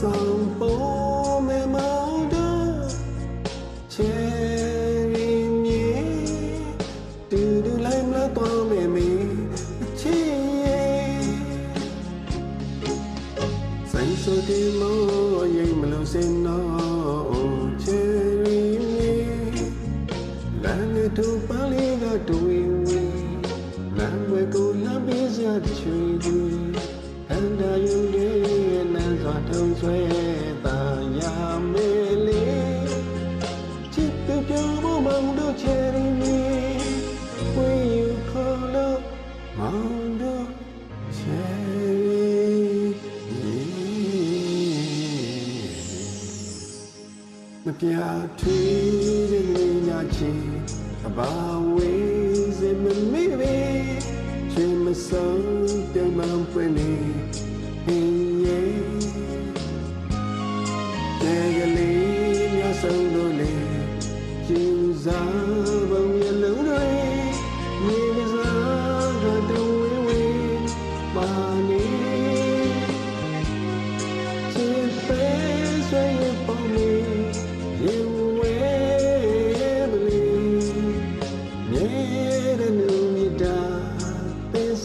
ဆောင်ပေါ်မေမောင်တို့ချယ်ရီမီတူတူလိုက်မလားတော်မေမီအချီဆိုင်ဆိုဒီမောရိတ်မလို့စင်နော်ချယ်ရီမီလမ်းနဲ့တူပါလေးကတူဝီဝီလမ်းဝဲကိုလမ်းပေးစရာချွေချွေ ထုံဆွဲတာယာမေလေးချစ်သူပြောဖို့မောင်တို့ချယ်ရီမီဝေးယူခေါ်လို့မောင်တို့ချယ်ရီမပြထွေးတဲ့နေညာချီအဘာဝေးစမမေမေချင်မဆုံးပြုံးမပွင့်နေ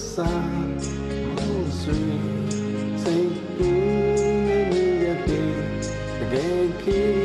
ပစ္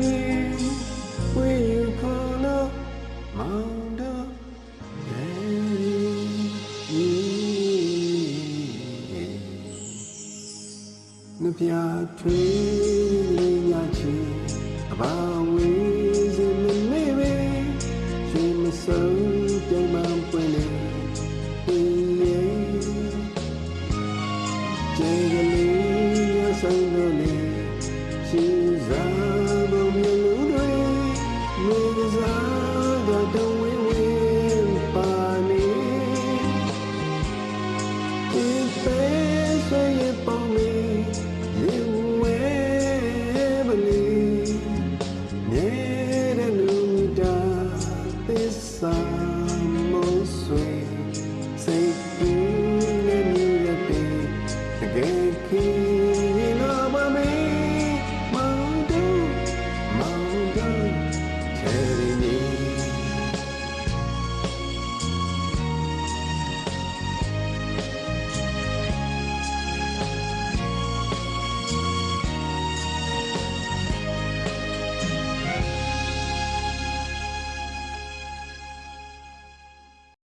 ပြထွေးလေးရချင်အဘဝေးစင်မနေပဲရှင်မဆုံးပြိမ်မှန်ပွင့်လေကျေကလေးရဆိုင်လို့လေရှင်စားဘုံမျိုးလူတွေလူစားတော့ဝေးဝေး